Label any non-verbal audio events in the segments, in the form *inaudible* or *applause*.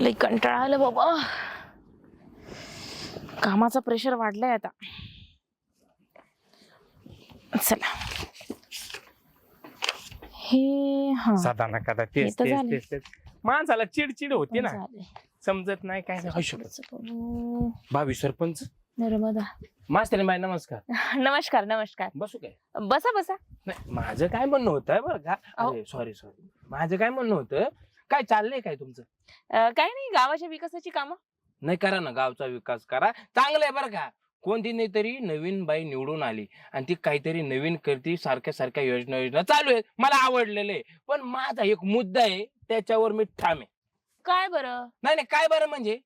लई कंटाळा आलं बाबा. कामाचा प्रेशर वाढलाय आता. चला. हे हा. कदा तेच तर तेच झाले. तेच तेच. माणसाला चिडचिड होती ना. समजत नाही काय नाही. भावी सरपंच. नर्मदा. मास्तर बाई नमस्कार. नमस्कार नमस्कार. बसू काय? बसा बसा. नाही माझं काय म्हणणं होतं बरं का अहो. सॉरी सॉरी माझं काय म्हणणं होतं काय चाललंय काय तुमचं? अं, काय नाही गावाच्या विकासाची कामं. नाही करा ना गावचा विकास करा. चांगलं आहे बरं का. कोणती नाही तरी नवीन बाई निवडून आली आणि ती काहीतरी नवीन करते सारख्या सारख्या योजना योजना चालू आहेत. मला आवडलेलं आहे. पण माझा एक मुद्दा आहे त्याच्यावर मी ठाम आहे. काय बरं? नाही नाही काय बरं म्हणजे?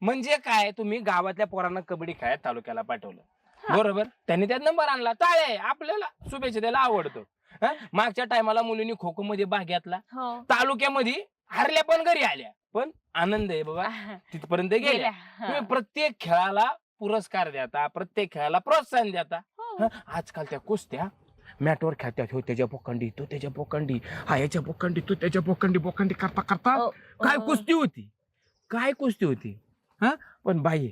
म्हणजे काय? तुम्ही गावातल्या पोरांना कबड्डी खेळायला तालुक्याला पाठवलं. हा. बरोबर? त्यांनी त्यात नंबर आणला. टाळे आपल्याला शुभेच्छा द्यायला आवडतो. हं? मागच्या टायमाला मुलींनी खो खो मध्ये भाग घेतला. हो. तालुक्यामध्ये हरल्या पण घरी आल्या. पण आनंद आहे बाबा. *laughs* तिथपर्यंत गेल्या. हा. तुम्ही प्रत्येक खेळाला पुरस्कार देता प्रत्येक खेळाला प्रोत्साहन देता हो. हं? आजकाल त्या कुस्त्या मॅटवर खेळतात हो त्याच्या बोकंडी तो त्याच्या बोकंडी हा याच्या बोकंडी तो त्याच्या बोकंडी बोकंडी करता करता अ, काय अ, कुस्ती होती? काय कुस्ती होती? हा पण बाई.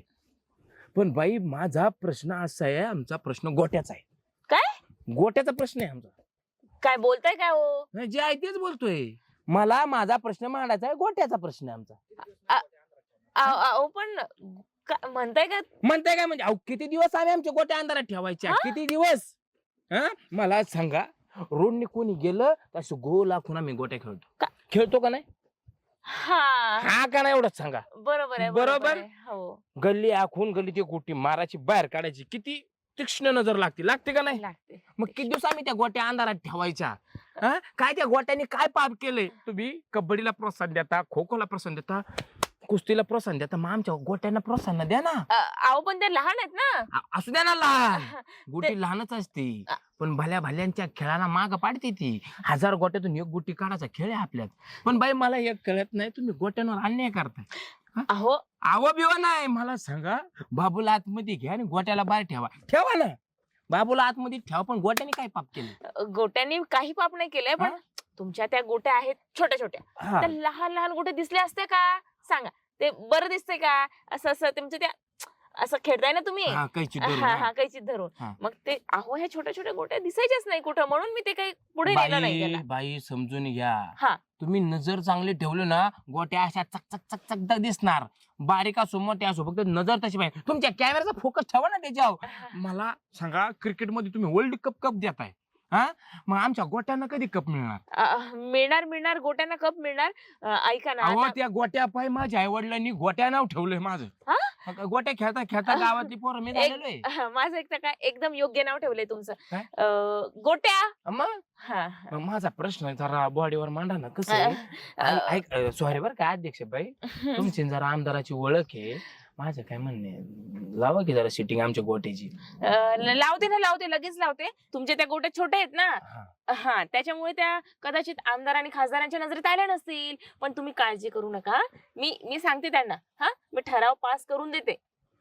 पण बाई माझा प्रश्न असा आहे आमचा प्रश्न गोट्याचा आहे. काय? गोट्याचा प्रश्न आहे आमचा. काय बोलताय काय हो? नाही, जे आहे तेच बोलतोय. मला माझा प्रश्न मांडायचा आहे गोट्याचा प्रश्न आहे आमचा. अहो अहो, पण का- म्हणताय का? म्हणताय काय म्हणजे अहो किती दिवस आम्ही आमच्या गोट्या अंधारात ठेवायच्या? हा? किती दिवस? हा? मला सांगा रोडने कोणी गेलं तर असं गोल आखून आम्ही गोट्या खेळतो. का? खेळतो का नाही? हा. हा का नाही एवढंच सांगा. बरोबर आहे बरोबर? आहे. हो. गल्ली आखून गल्ली ती गोटी मारायची बाहेर काढायची किती तीक्ष्ण नजर लागते. लागते का नाही? लागते. मग किती दिवस आम्ही त्या गोट्या अंधारात ठेवायच्या? हा? काय त्या गोट्याने काय पाप केलंय? तुम्ही कबड्डीला प्रोत्साहन देता खो खोला प्रोत्साहन देता कुस्तीला प्रोत्साहन देता मग आमच्या गोट्यांना प्रोत्साहन द्या ना. अ, अहो पण ते लहान आहेत ना. आ- असू द्या ना लहान. *laughs* गोटी लहानच असते. पण भल्या भल्यांच्या खेळाला माग पाडते ती. हजार गोट्यातून एक गोटी काढायचा खेळ आहे आपल्यात. पण बाई मला एक कळत नाही तुम्ही गोट्यांवर अन्याय करताय. अहो. आव बिवा नाही. मला सांगा बाबूला आतमध्ये घ्या आणि गोट्याला बाहेर ठेवा. ठेवा ना. बाबूला आतमध्ये ठेवा पण गोट्याने काय पाप केलं? गोट्यांनी काही पाप नाही केलंय पण? तुमच्या त्या गोट्या आहेत छोट्या छोट्या हा. त्या लहान लहान गोटे दिसले असते का? सांगा. ते बरं दिसतंय का? असं असं तुमच्या त्या असं खेळताय ना तुम्ही? हा, कैची धरून, हा. हा. हा हा. मग ते अहो ह्या छोट्या छोट्या गोट्या दिसायच्याच नाही कुठं म्हणून मी ते काही पुढे नेलं नाही बाई त्याला. बाई समजून घ्या. हा. तुम्ही नजर चांगली ठेवली ना गोट्या अशा चक चक चक चक चक दिसणार. बारीक असो मोठ्या असो फक्त नजर तशी पाहिजे. तुमच्या कॅमेराचा फोकस ठेवा ना त्याच्यावर. *laughs* मला सांगा क्रिकेटमध्ये तुम्ही वर्ल्ड कप कप देताय. हा? मग आमच्या गोट्यांना कधी कप मिळणार? अ, मिळणार मिळणार गोट्यांना कप मिळणार. अ, ऐका ना अहो आता- त्या गोट्या पाय माझ्या आई वडिलांनी गोट्या नाव ठेवलंय माझं. हा? गोट्या खेळता खेळता गावातली पोरं मी झालेलो आहे. *laughs* माझं एक तर काय एकदम योग्य नाव ठेवलंय तुमचं. काय? अ, गोट्या. मग हा. मग माझा प्रश्न आहे जरा बॉडीवर मांडा ना कसं आहे? ऐक- ऐक सॉरी बरं का अध्यक्ष बाई. *laughs* तुमची जरा आमदाराची ओळख आहे. माझं काय म्हणणे लावा की जरा सिटिंग आमच्या गोट्याची. अ, ल- लावते ना लावते लगेच लावते. तुमच्या त्या गोट्या छोट्या आहेत ना? हा. हा त्याच्यामुळे त्या कदाचित आमदार आणि खासदारांच्या नजरेत आल्या नसतील. पण तुम्ही काळजी करू नका मी मी सांगते त्यांना हा. मी ठराव पास करून देते.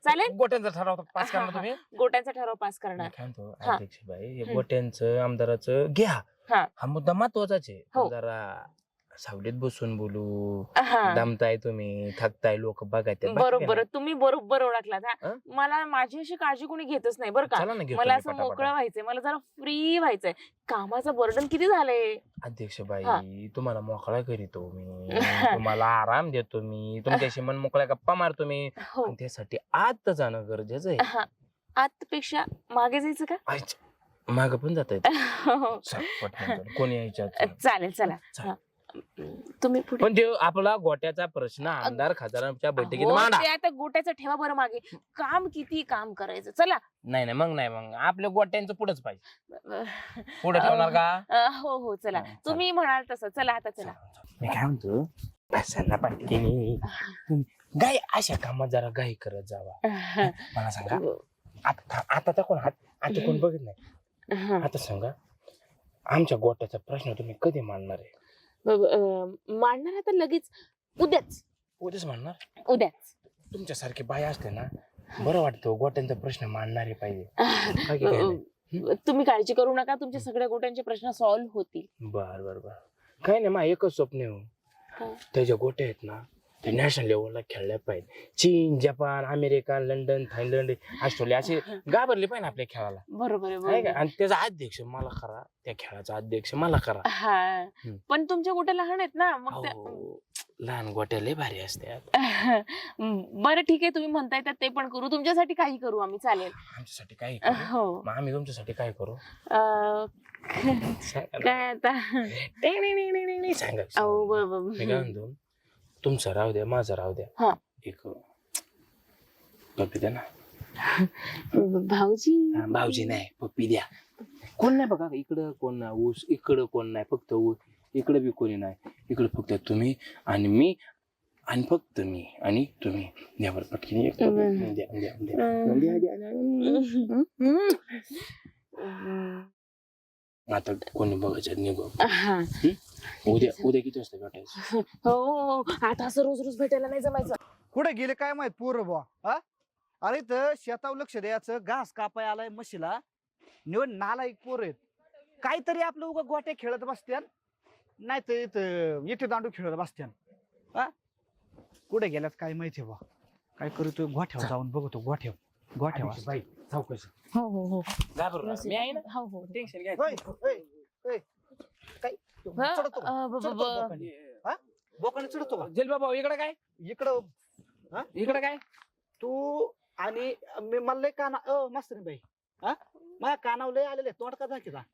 चालेल? गोट्यांचा ठराव पास करणार तुम्ही? गोट्यांचा ठराव पास मी करणार काय म्हणतो हा. अध्यक्ष बाई हे हम्म. गोट्यांचं आमदाराचं घ्या. हा. हा मुद्दा महत्वाचाच आहे. हो. जरा सावलीत बसून बोलू. हा. दमताय तुम्ही थकताय लोक बघायचे बरोबर तुम्ही बरोबर ओळखलात हा. हं? मला माझी अशी काळजी कोणी घेतच नाही बरं का. चला ना मला असं. मोकळं व्हायचंय मला जरा फ्री व्हायचंय. कामाचं बर्डन किती झालंय? अध्यक्ष. बाई तुम्हाला मोकळा करीतो मी. *laughs* तुम्हाला आराम देतो मी. तुमच्याशी मन मोकळ्या गप्पा मारतो मी. हो. पण त्यासाठी आत जाणं गरजेचं आहे. हा. आतपेक्षा मागे जायचं का? आईच, मागं पण जात येत. *laughs* हो. कोणी यायच्या आत. चालेल चला. चला. हा. तुम्ही पुढे पण ते आपला गोट्याचा प्रश्न आमदार खासदारांच्या बैठकीत मांडा. ते आता गोट्याचं ठेवा बरं मागे. काम किती काम करायचं? चला. नाही नाही मग नाही मग आपल्या गोट्यांचं पुढेच पाहिजे. पुढे ठेवणार का? अ, हो हो चला. हा. तुम्ही म्हणाल तसं. चला आता चला. मी काय म्हणतो? गाय अशा कामात जरा गाई करत जावा. मला सांगा आता आता तर कोण हात आता कोण बघत नाही. आता सांगा आमच्या गोट्याचा प्रश्न तुम्ही कधी मांडणार आहे? मांडणार आता लगेच उद्याच. उद्याच मांडणार? उद्याच. तुमच्यासारखे बाय असते ना बरं वाटतं गोट्यांचा प्रश्न मांडणारे पाहिजे. *laughs* काय की काय नाही? अ, तुम्ही काळजी करू नका तुमच्या सगळ्या गोट्यांचे प्रश्न सॉल्व्ह होतील. बर बर बर. काय नाही मा एकच स्वप्न आहे हो. काय? त्याच्या गोट्या आहेत ना ते नॅशनल लेवलला खेळल्या पाहिजे. चीन Japan America London Thailand Australia असे घाबरले पाहिजे आपल्या खेळाला. बरोबर आहे आहे का? बरोबर. आणि त्याचा अध्यक्ष मला करा त्या खेळाचा अध्यक्ष मला करा. हा. हम्म. पण तुमच्या कुठे लहान आहेत ना मग त्या- अहो, लहान गोट्या लय भारी असतात. *laughs* बरं ठीक आहे तुम्ही म्हणताय तर ते पण करू. तुमच्यासाठी काही करू आम्ही चालेल. आमच्यासाठी काय करू? हो. मग आम्ही तुमच्यासाठी काय करू? अं, सांगा ना. काय आता? नाही, नाही, नाही, नाही, नाही, सांगा. अहो सांगा. ब- मी काय ब- म्हणतो? तुमचं राहू द्या माझं राहू द्या. हा. एक पप्पी द्या ना. भाऊजी. हा, भाऊजी नाही पप्पी द्या. कोण नाही बघा इकडं कोण नाही ऊस इकडं कोण नाही फक्त ऊस इकडं बी कोणी नाही. इकडं फक्त तुम्ही आणि मी आणि फक्त मी आणि तुम्ही. द्या बरं पटकन एक हम्म. पप्पी द्या, द्या, द्या. द्या, द्या, द्या. आता कोणी बघायचं निघू हा. उद्या उद्या किती वाजता भेटायचं? हो हो. आता असं रोज रोज भेटायला नाही जमायचं. कुठे गेले काय माहीत पोर बुवा हा? अरे तर शेतावर लक्ष द्यायचं घास कापाय आलाय म्हशीला. निवड नाला एक पोर आहेत. काहीतरी आपलं उगा गोट्या खेळत बसत्यान नाही तर इथं इथे दांडू खेळत बसत्यान हा? कुठे गेल्यात काय माहिती बा काय करतो गोठ्यावर जाऊन बघतो गोठ्यावर. गोठ्यावर बाई चौकशी. हो हो हो. घाबरू नका. मी आहे ना? हो हो टेन्शन हा, चढतो का? अं, ब- ब- चढतो ब- बोकांडी? हा? चढतो का? जेल बाबा इकडे काय? इकडं इकडे काय? तू आणि मी मला लय काना अ मस्त बाई हा? माझ्या कानावर लय आलेले तोंड का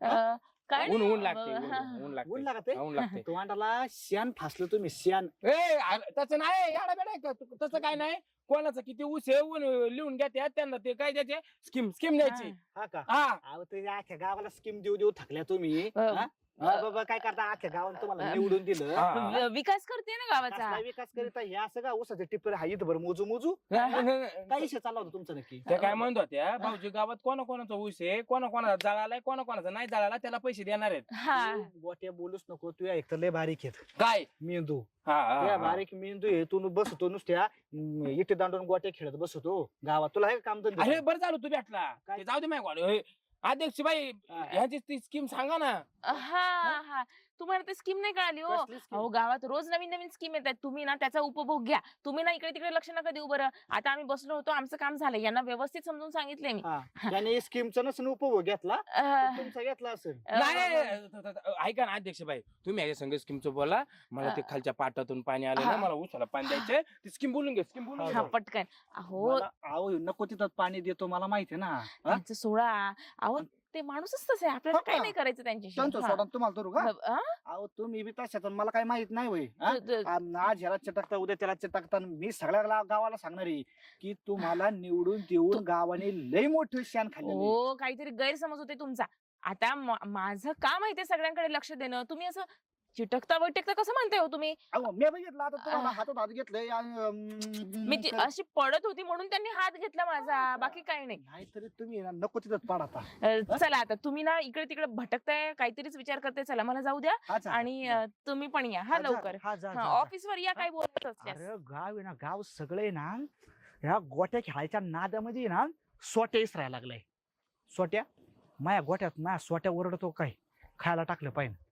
अं, काय ऊन ऊन लागते ऊन- हा. ऊन ऊन लागते? लागते हा, ऊन लागते. तोंडाला शेण फासलं तुम्ही शेण ए अरे, तसं नाही याडा बेडा तसं काय नाही. कोणाचं किती ऊस आहे ऊन लिहून घ्या त्यांना ते काय द्यायचे? स्कीम स्कीम द्यायची. हा का? हा. अहो ते अख्ख्या गावाला स्कीम देऊ देऊ थकल्या तुम्ही. हा? बाबा काय करता? अख्ख्या गावाला तुम्हाला निवडून दिलं. हा. वि- विकास करते ना गावाचा. कसला विकास करीता हे असं का ऊसाचे टिप्पर हा इथं बरं मोजू मोजू. *laughs* ते काय विषय चालला होता तुमचा नक्की? काय म्हणत होत्या भाऊजी गावात कोणा कोणाचा ऊस आहे कोणा कोणाचा जळालाय कोणा कोणाचा नाही जळाला त्याला पैसे देणार आहेत. हा. तू गोट्या बोलूच नको तुया एक तर लय बारीक आहेत. काय? मेंदू. हा, हा, हा. बारीक मेंदू आहे तू बसतो नुसत्या इथे दांडून गोट्या खेळत बसतो. गावात तुला का काम धंदे? अरे बरं झालं तू भेटला. काय? ते जाऊ दे माझ्या अध्यक्ष बाई. ह्याची ती स्कीम सांगा ना. हा? हा. तुम्हाला ते स्कीम नाही कळाली हो. कसली scheme? अहो गावात रोज नवीन नवीन स्कीम येतात. तुम्ही ना त्याचा उपभोग घ्या. तुम्ही ना इकडे तिकडे लक्ष नका देऊ बरं. आता आम्ही बसलो होतो आमचं काम झालं. यांना व्यवस्थित समजून सांगितले मी. हा. त्याने स्कीमचा नसून उपभोग घेतला तुमचा घेतला असेल. नाही त- त- त- ऐका ना अध्यक्ष बाई तुम्ही याच्या संघ स्कीमचं बोला. मला ते खालच्या पाटातून पाणी आलं हा. ना मला उसाला पाणी द्यायचे ती स्कीम बोलून घे स्कीम बोलून हा घे. पटकन. अहो. मला- अहो नको तिथं पाणी देतो मला माहिती आहे ना. हा? त्यांचं सोडा. अहो ते माणूसच तसे आहे. आपल्याला हो काही का? नाही करायचं त्यांच्याशी. त्यांचं हा. सोडा तुम्हाला धरू का? हा? अहो तुम्ही बी तशात मला काही माहीत नाही होय हा? आ- आज ह्याला चटकता उद्या त्याला चटकता. मी सगळ्या गा- गावाला सांगणार आहे की तुम्हाला निवडून देऊन गावाने लय मोठं शान खाल्लं हो काहीतरी गैरसमज होते तुमचा. आता मा- माझं काम आहे ते सगळ्यांकडे लक्ष देणं. तुम्ही असं चिटकता बैठकता कसं म्हणताय हो तुम्ही? अहो मी बघितलं आता तुम्हाला. हातात हात घेतलंय मी ती अशी पडत होती म्हणून त्यांनी हात घेतला माझा बाकी काही नाही. नाहीतरी तुम्ही ना नको तिथं पाड आता. अ, चला आता तुम्ही ना इकडे तिकडे भटकताय काहीतरीच विचार करताय चला मला जाऊ द्या. आणि अ, तुम्ही पण या हा. लवकर. हा, जा, जा, जा. ऑफिसवर या काय बोलत असल्यास. अरे गाव आहे ना गाव सगळे ना ह्या गोट्या खेळायच्या नादामध्ये ना सोट्या इसरायला लागलाय. सोट्या? माया गोट्यात ना सोट्या ओरडतो काय? खायला टाकलं पाहिजे.